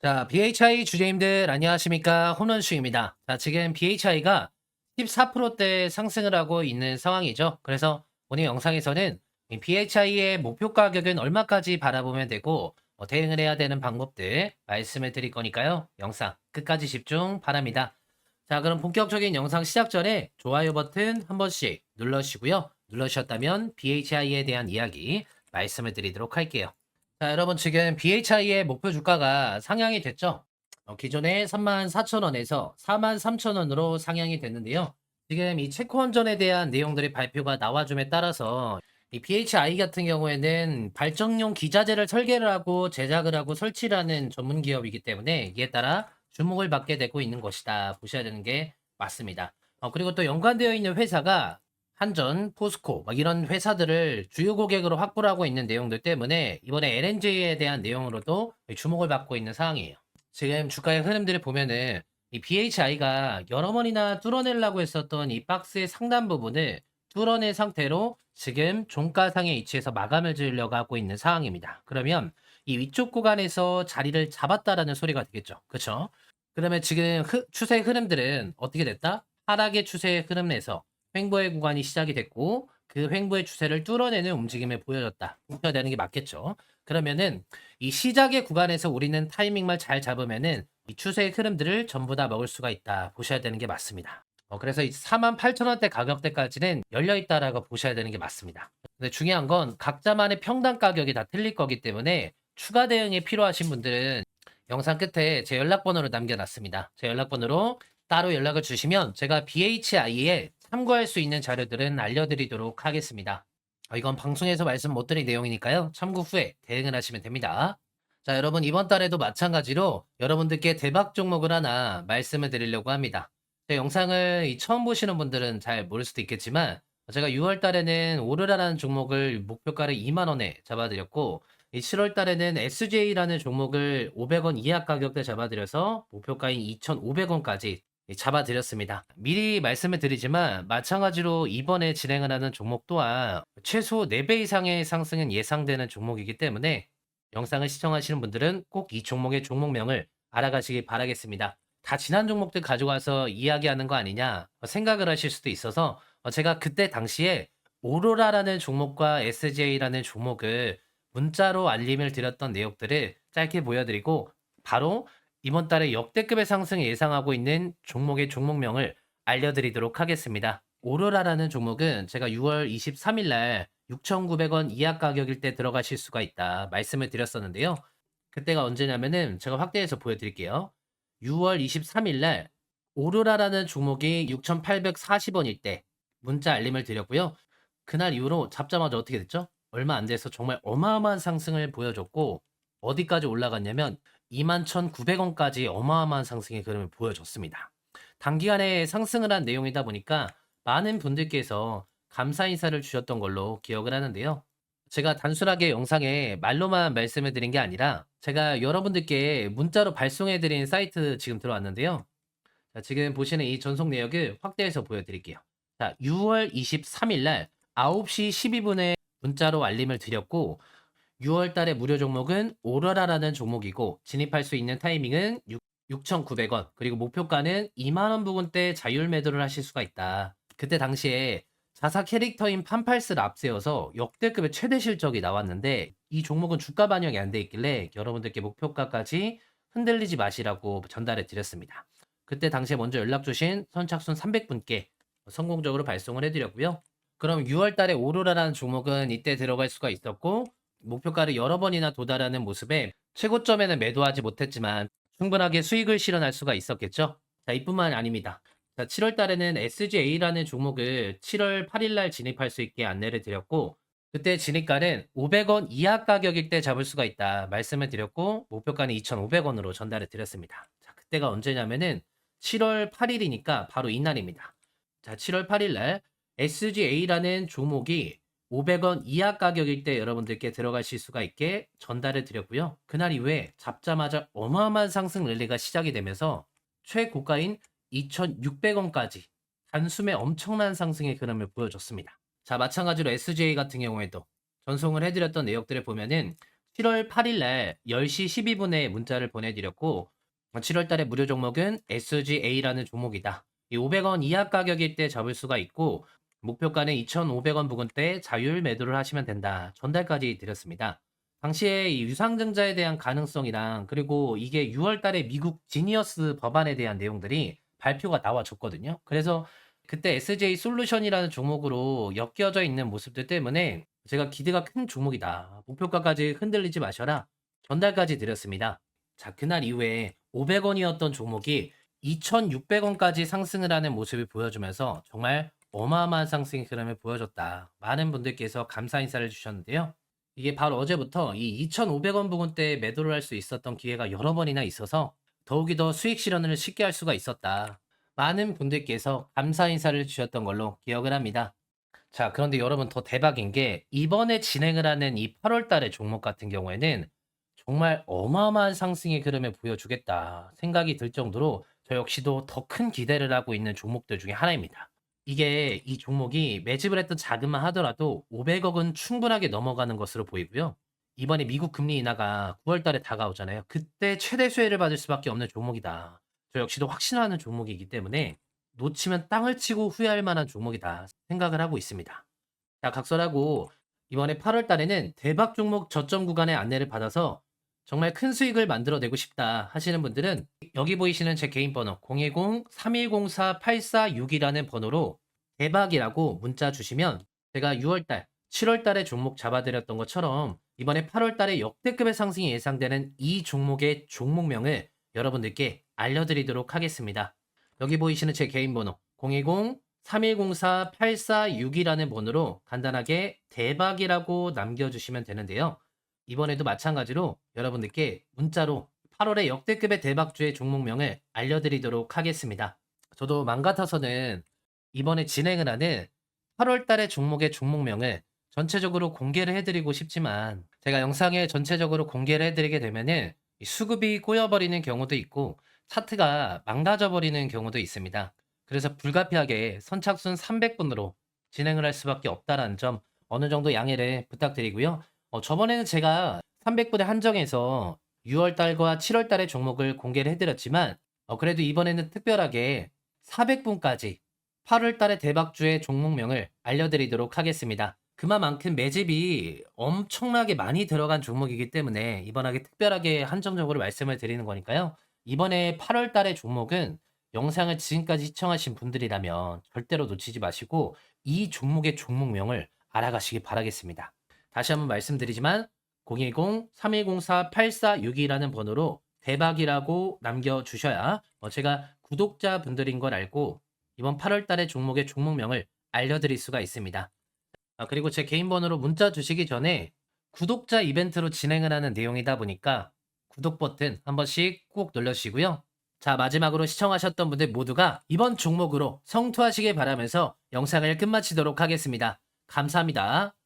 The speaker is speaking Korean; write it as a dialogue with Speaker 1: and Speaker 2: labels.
Speaker 1: 자, BHI 주제님들 안녕하십니까? 혼원슈입니다. 자, 지금 BHI가 14%대 상승을 하고 있는 상황이죠. 그래서 오늘 영상에서는 이 BHI의 목표 가격은 얼마까지 바라보면 되고 어, 대응을 해야 되는 방법들 말씀을 드릴 거니까요. 영상 끝까지 집중 바랍니다. 자, 그럼 본격적인 영상 시작 전에 좋아요 버튼 한 번씩 눌러주시고요. 눌러주셨다면 BHI에 대한 이야기 말씀을 드리도록 할게요. 자, 여러분 지금 BHI의 목표 주가가 상향이 됐죠? 어, 기존에 34,000원에서 43,000원으로 상향이 됐는데요. 지금 이 체코원전에 대한 내용들이 발표가 나와줌에 따라서 이 BHI 같은 경우에는 발전용 기자재를 설계를 하고 제작을 하고 설치를 하는 전문 기업이기 때문에 이에 따라 주목을 받게 되고 있는 것이다. 보셔야 되는 게 맞습니다. 어, 그리고 또 연관되어 있는 회사가 한전, 포스코 막 이런 회사들을 주요 고객으로 확보를 하고 있는 내용들 때문에 이번에 LNG에 대한 내용으로도 주목을 받고 있는 상황이에요. 지금 주가의 흐름들을 보면은 이 BHI가 여러 번이나 뚫어내려고 했었던 이 박스의 상단 부분을 뚫어낸 상태로 지금 종가상에 위치해서 마감을 지으려고 하고 있는 상황입니다. 그러면 이 위쪽 구간에서 자리를 잡았다라는 소리가 되겠죠. 그렇죠? 그러면 지금 흐- 추세 흐름들은 어떻게 됐다? 하락의 추세 흐름에서 횡보의 구간이 시작이 됐고 그 횡보의 추세를 뚫어내는 움직임을 보여줬다. 보셔야 되는 게 맞겠죠. 그러면은 이 시작의 구간에서 우리는 타이밍만 잘 잡으면은 이 추세의 흐름들을 전부 다 먹을 수가 있다. 보셔야 되는 게 맞습니다. 어, 그래서 이 48,000원대 가격대까지는 열려 있다라고 보셔야 되는 게 맞습니다. 근데 중요한 건 각자만의 평단 가격이 다 틀릴 거기 때문에 추가 대응이 필요하신 분들은 영상 끝에 제 연락번호를 남겨놨습니다. 제 연락번호로 따로 연락을 주시면 제가 BHI에 참고할 수 있는 자료들은 알려드리도록 하겠습니다. 어, 이건 방송에서 말씀 못 드린 내용이니까요. 참고 후에 대응을 하시면 됩니다. 자, 여러분 이번 달에도 마찬가지로 여러분들께 대박 종목을 하나 말씀을 드리려고 합니다. 제 영상을 이 처음 보시는 분들은 잘 모를 수도 있겠지만 제가 6월 달에는 오르라라는 종목을 목표가를 2만 원에 잡아드렸고 이 7월 달에는 SJ라는 종목을 500원 이하 가격대 잡아드려서 목표가인 2,500원까지 잡아드렸습니다. 미리 말씀을 드리지만 마찬가지로 이번에 진행을 하는 종목 또한 최소 4배 이상의 상승은 예상되는 종목이기 때문에 영상을 시청하시는 분들은 꼭 이 종목의 종목명을 알아가시기 바라겠습니다. 다 지난 종목들 가져와서 이야기하는 거 아니냐 생각을 하실 수도 있어서 어, 제가 그때 당시에 오로라라는 종목과 SJ라는 종목을 문자로 알림을 드렸던 내용들을 짧게 보여드리고 바로 이번 달에 역대급의 상승을 예상하고 있는 종목의 종목명을 알려드리도록 하겠습니다. 오로라라는 종목은 제가 6월 23일 날 6,900원 이하 가격일 때 들어가실 수가 있다 말씀을 드렸었는데요. 그때가 언제냐면은 제가 확대해서 보여드릴게요. 6월 23일 날 오로라라는 종목이 6,840원일 때 문자 알림을 드렸고요. 그날 이후로 잡자마자 어떻게 됐죠? 얼마 안 돼서 정말 어마어마한 상승을 보여줬고 어디까지 올라갔냐면 21,900원까지 어마어마한 상승의 흐름을 보여줬습니다. 단기간에 상승을 한 내용이다 보니까 많은 분들께서 감사 인사를 주셨던 걸로 기억을 하는데요. 제가 단순하게 영상에 말로만 말씀을 드린 게 아니라 제가 여러분들께 문자로 발송해 드린 사이트 지금 들어왔는데요. 자, 지금 보시는 이 전송 내역을 확대해서 보여드릴게요. 자, 6월 23일 날 9시 12분에 문자로 알림을 드렸고 6월 달의 무료 종목은 오러라라는 종목이고 진입할 수 있는 타이밍은 6,900원 그리고 목표가는 2만 원 부근대 자율 매도를 하실 수가 있다. 그때 당시에 자사 캐릭터인 판팔스를 앞세워서 역대급의 최대 실적이 나왔는데 이 종목은 주가 반영이 안 돼 있길래 여러분들께 목표가까지 흔들리지 마시라고 전달해 드렸습니다. 그때 당시에 먼저 연락 주신 선착순 300분께 성공적으로 발송을 해드렸고요. 그럼 6월 달에 오로라라는 종목은 이때 들어갈 수가 있었고 목표가를 여러 번이나 도달하는 모습에 최고점에는 매도하지 못했지만 충분하게 수익을 실현할 수가 있었겠죠. 자, 이뿐만 아닙니다. 자, 7월 달에는 SGA라는 종목을 7월 8일 날 진입할 수 있게 안내를 드렸고 그때 진입가는 500원 이하 가격일 때 잡을 수가 있다 말씀을 드렸고 목표가는 2,500원으로 전달을 드렸습니다. 자, 그때가 언제냐면은 7월 8일이니까 바로 이날입니다. 자, 7월 8일 날 SGA라는 종목이 500원 이하 가격일 때 여러분들께 들어가실 수가 있게 전달을 드렸고요. 그날 이후에 잡자마자 어마어마한 상승 랠리가 시작이 되면서 최고가인 2,600원까지 단숨에 엄청난 상승의 흐름을 보여줬습니다. 자, 마찬가지로 SJ 같은 경우에도 전송을 해드렸던 내역들을 보면은 7월 8일 날 10시 12분에 문자를 보내드렸고 7월 달에 무료 종목은 SGA라는 종목이다. 이 500원 이하 가격일 때 잡을 수가 있고 목표가는 2,500원 부근대 자율 매도를 하시면 된다. 전달까지 드렸습니다. 당시에 이 유상증자에 대한 가능성이랑 그리고 이게 6월 달에 미국 지니어스 법안에 대한 내용들이 발표가 나와줬거든요. 그래서 그때 SJ 솔루션이라는 종목으로 엮여져 있는 모습들 때문에 제가 기대가 큰 종목이다. 목표가까지 흔들리지 마셔라. 전달까지 드렸습니다. 자, 그날 이후에 500원이었던 종목이 2,600원까지 상승을 하는 모습을 보여주면서 정말 어마어마한 상승의 흐름을 보여줬다. 많은 분들께서 감사 인사를 주셨는데요. 이게 바로 어제부터 이 2,500원 부근대에 매도를 할 수 있었던 기회가 여러 번이나 있어서 더욱이 더 수익 실현을 쉽게 할 수가 있었다. 많은 분들께서 감사 인사를 주셨던 걸로 기억을 합니다. 자, 그런데 여러분 더 대박인 게 이번에 진행을 하는 이 8월 달의 종목 같은 경우에는 정말 어마어마한 상승의 흐름을 보여주겠다 생각이 들 정도로 저 역시도 더 큰 기대를 하고 있는 종목들 중에 하나입니다. 이게 이 종목이 매집을 했던 자금만 하더라도 500억은 충분하게 넘어가는 것으로 보이고요. 이번에 미국 금리 인하가 9월 달에 다가오잖아요. 그때 최대 수혜를 받을 수밖에 없는 종목이다. 저 역시도 확신하는 종목이기 때문에 놓치면 땅을 치고 후회할 만한 종목이다 생각을 하고 있습니다. 자, 각설하고 이번에 8월 달에는 대박 종목 저점 구간의 안내를 받아서 정말 큰 수익을 만들어내고 싶다 하시는 분들은 여기 보이시는 제 개인 번호 010-3104-8462라는 번호로 대박이라고 문자 주시면 제가 6월달, 7월달에 종목 잡아드렸던 것처럼 이번에 8월달에 역대급의 상승이 예상되는 이 종목의 종목명을 여러분들께 알려드리도록 하겠습니다. 여기 보이시는 제 개인 번호 010-3104-8462라는 번호로 간단하게 대박이라고 남겨주시면 되는데요. 이번에도 마찬가지로 여러분들께 문자로 8월의 역대급의 대박주의 종목명을 알려드리도록 하겠습니다. 저도 맘 같아서는 이번에 진행을 하는 8월 달의 종목의 종목명을 전체적으로 공개를 해드리고 싶지만 제가 영상에 전체적으로 공개를 해드리게 되면은 이 수급이 꼬여버리는 경우도 있고 차트가 망가져버리는 경우도 있습니다. 그래서 불가피하게 선착순 300분으로 진행을 할 수밖에 없다라는 점 어느 정도 양해를 부탁드리고요. 어, 저번에는 제가 300분에 한정해서 6월 달과 7월 달의 종목을 공개를 해드렸지만 어, 그래도 이번에는 특별하게 400분까지 8월 달의 대박주의 종목명을 알려드리도록 하겠습니다. 그만큼 매집이 엄청나게 많이 들어간 종목이기 때문에 이번하게 특별하게 한정적으로 말씀을 드리는 거니까요. 이번에 8월 달의 종목은 영상을 지금까지 시청하신 분들이라면 절대로 놓치지 마시고 이 종목의 종목명을 알아가시기 바라겠습니다. 다시 한번 말씀드리지만 010-3104-8462라는 번호로 대박이라고 남겨주셔야 어, 제가 구독자분들인 걸 알고 이번 8월 달의 종목의 종목명을 알려드릴 수가 있습니다. 아, 그리고 제 개인 번호로 문자 주시기 전에 구독자 이벤트로 진행을 하는 내용이다 보니까 구독 버튼 한 번씩 꼭 눌러주시고요. 자, 마지막으로 시청하셨던 분들 모두가 이번 종목으로 성투하시길 바라면서 영상을 끝마치도록 하겠습니다. 감사합니다.